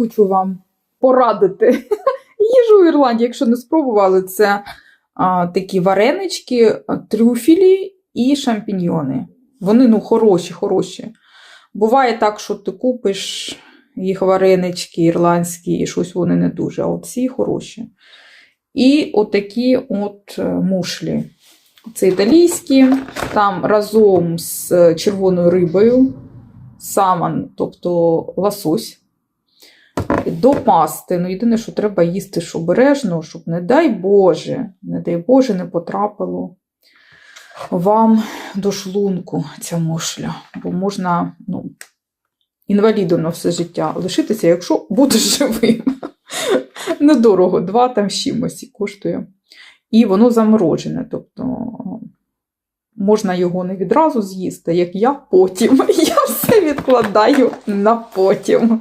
хочу вам порадити їжу в Ірландії, якщо не спробували, це а, такі варенички, а, трюфелі і шампіньйони. Вони ну, хороші, хороші. Буває так, що ти купиш їх варенички ірландські, і щось вони не дуже, а от ці хороші. І отакі от е, мушлі. Це італійські, там разом з е, червоною рибою, саман, тобто лосось. До пасти. Ну, єдине, що треба їсти ж обережно, щоб, не дай Боже, не дай Боже, не потрапило вам до шлунку ця мушля. Бо можна ну, інвалідом на все життя лишитися, якщо будеш живим. Недорого, два там чимось коштує. І воно заморожене. Тобто можна його не відразу з'їсти, як я потім. Я все відкладаю на потім.